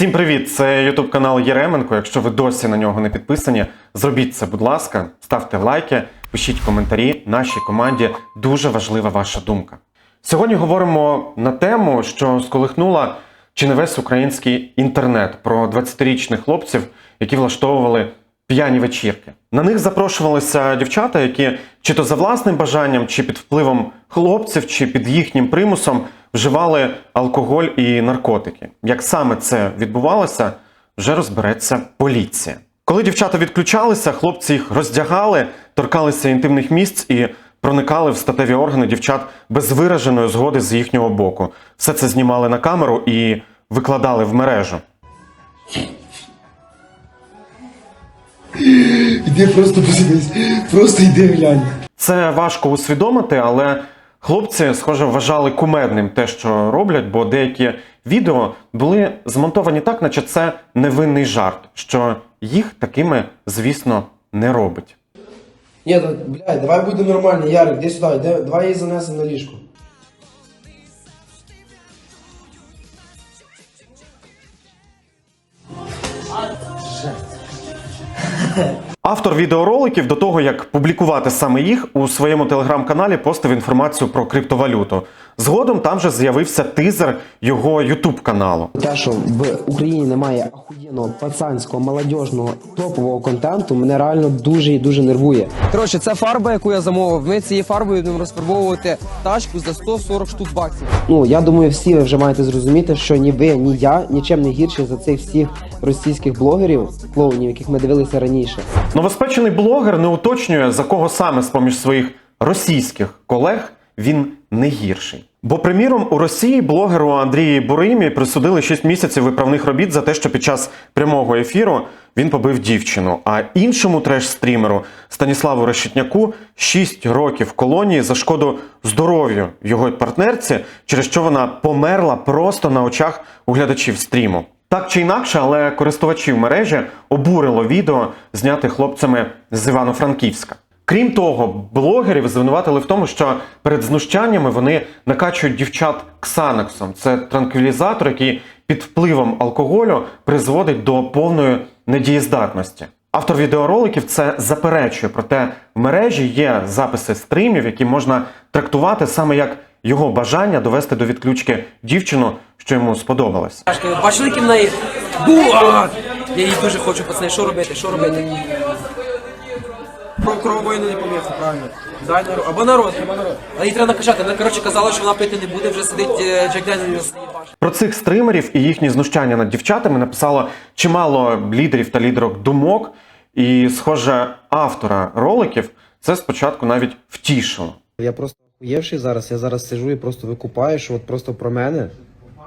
Всім привіт! Це Ютуб канал Єременко. Якщо ви досі на нього не підписані, зробіть це, будь ласка, ставте лайки, пишіть коментарі. Нашій команді дуже важлива ваша думка. Сьогодні говоримо на тему, що сколихнула чи не весь український інтернет про 20-річних хлопців, які влаштовували п'яні вечірки. На них запрошувалися дівчата, які чи то за власним бажанням, чи під впливом хлопців, чи під їхнім примусом вживали алкоголь і наркотики. Як саме це відбувалося, вже розбереться поліція. Коли дівчата відключалися, хлопці їх роздягали, торкалися інтимних місць і проникали в статеві органи дівчат без вираженої згоди з їхнього боку. Все це знімали на камеру і викладали в мережу. Іди просто подивись, просто йди глянь. Це важко усвідомити, але хлопці, схоже, вважали кумедним те, що роблять, бо деякі відео були змонтовані так, наче це невинний жарт, що їх такими, звісно, не робить. Ні, блядь, давай буде нормально, Ярик, іди сюди, давай її занесемо на ліжко. Автор відеороликів до того, як публікувати саме їх, у своєму телеграм-каналі постив інформацію про криптовалюту. Згодом там же з'явився тизер його ютуб каналу. Те, що в Україні немає ахуєнного пацанського молодіжного топового контенту, мене реально дуже і дуже нервує. Коротше, це фарба, яку я замовив. Ми цією фарбою будемо розфарбовувати тачку за 140 штук баксів. Ну я думаю, всі ви вже маєте зрозуміти, що ні ви, ні я нічим не гірші за цих всіх російських блогерів, клоунів, яких ми дивилися раніше. Новоспечений блогер не уточнює, за кого саме з-поміж своїх російських колег він не гірший. Бо, приміром, у Росії блогеру Андрії Буримі присудили 6 місяців виправних робіт за те, що під час прямого ефіру він побив дівчину. А іншому треш-стрімеру Станіславу Решетняку 6 років колонії за шкоду здоров'ю його партнерці, через що вона померла просто на очах у глядачів стріму. Так чи інакше, але користувачів мережі обурило відео, зняте хлопцями з Івано-Франківська. Крім того, блогерів звинуватили в тому, що перед знущаннями вони накачують дівчат ксанексом. Це транквілізатор, який під впливом алкоголю призводить до повної недієздатності. Автор відеороликів це заперечує, проте в мережі є записи стримів, які можна трактувати саме як його бажання довести до відключки дівчину, що йому сподобалось. Бачили, які в неї буа! Я її дуже хочу, пацани, що робити? Що робити? Про крововою не помірся, правильно. Дай народ. Або народ, або народ. А їй треба накачати. Вона, коротше, казала, що вона пити не буде, вже сидить е, Джек Денніс. Про цих стримерів і їхні знущання над дівчатами написало чимало лідерів та лідерок думок, і, схоже, автора роликів це спочатку навіть втішило. Я просто охуєвший зараз. Я зараз сижу і просто викупаю, що от просто про мене.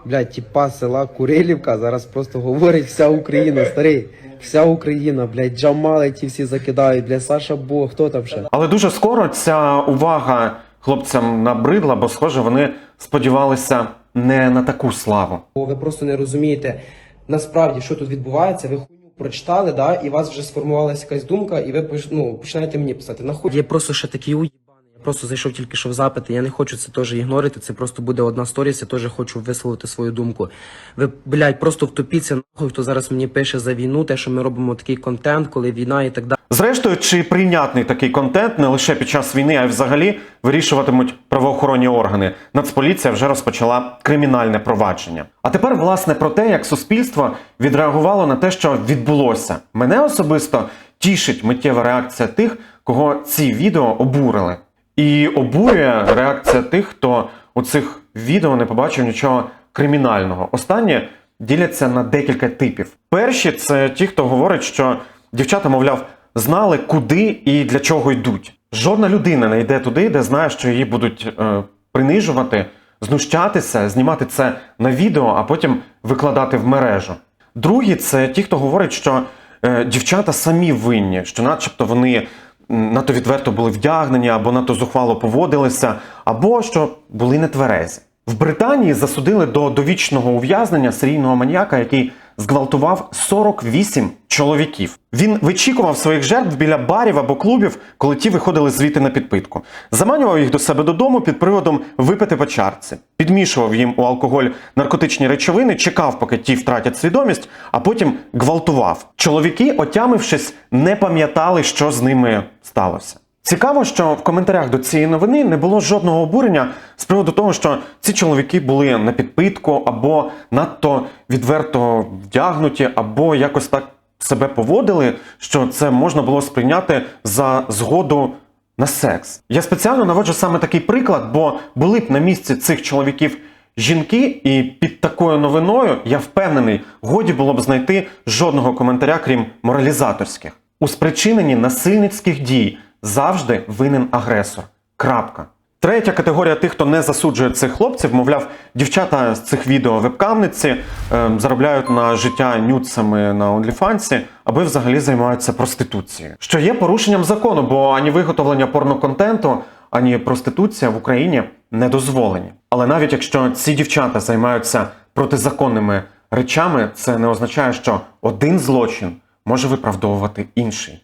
Блядь, тіпа села Курилівка зараз просто говорить вся Україна, старий. Вся Україна, блядь, Джамали ті всі закидають, блядь, Саша Бо, хто там ще? Але дуже скоро ця увага хлопцям набридла, бо, схоже, вони сподівалися не на таку славу. Бо ви просто не розумієте насправді, що тут відбувається. Ви хуйню прочитали, да, і у вас вже сформувалася якась думка, і ви ну, починаєте мені писати. Нахуй Я просто ще такий уїбаний. Просто зайшов тільки що в запити. Я не хочу це теж ігнорити. Це просто буде одна сторіс. Я теж хочу висловити свою думку. Ви, блядь, просто втопіться нахуй, хто зараз мені пише за війну, те, що ми робимо такий контент, коли війна і так далі. Зрештою, чи прийнятний такий контент не лише під час війни, а й взагалі вирішуватимуть правоохоронні органи. Нацполіція вже розпочала кримінальне провадження. А тепер, власне, про те, як суспільство відреагувало на те, що відбулося. Мене особисто тішить миттєва реакція тих, кого ці відео обурили. І обурює реакція тих, хто у цих відео не побачив нічого кримінального. Останнє діляться на декілька типів. Перші це ті, хто говорить, що дівчата, мовляв, знали, куди і для чого йдуть. Жодна людина не йде туди, де знає, що її будуть е, принижувати, знущатися, знімати це на відео, а потім викладати в мережу. Другі це ті, хто говорить, що е, дівчата самі винні, що, начебто, вони надто відверто були вдягнені, або надто зухвало поводилися, або що були нетверезі. В Британії засудили до довічного ув'язнення серійного маньяка, який зґвалтував 48 чоловіків. Він вичікував своїх жертв біля барів або клубів, коли ті виходили звідти на підпитку. Заманював їх до себе додому під приводом випити по чарці, підмішував їм у алкоголь наркотичні речовини, чекав, поки ті втратять свідомість, а потім гвалтував. Чоловіки, отямившись, не пам'ятали, що з ними сталося. Цікаво, що в коментарях до цієї новини не було жодного обурення з приводу того, що ці чоловіки були на підпитку або надто відверто вдягнуті, або якось так себе поводили, що це можна було сприйняти за згоду на секс. Я спеціально наводжу саме такий приклад, бо були б на місці цих чоловіків жінки, і під такою новиною я впевнений, годі було б знайти жодного коментаря, крім моралізаторських. У спричиненні насильницьких дій завжди винен агресор. Крапка. Третя категорія тих, хто не засуджує цих хлопців, мовляв, дівчата з цих відео вебкамниці е, заробляють на життя нюцами на OnlyFans, аби взагалі займаються проституцією. Що є порушенням закону, бо ані виготовлення порноконтенту, ані проституція в Україні не дозволені. Але навіть якщо ці дівчата займаються протизаконними речами, це не означає, що один злочин може виправдовувати інший.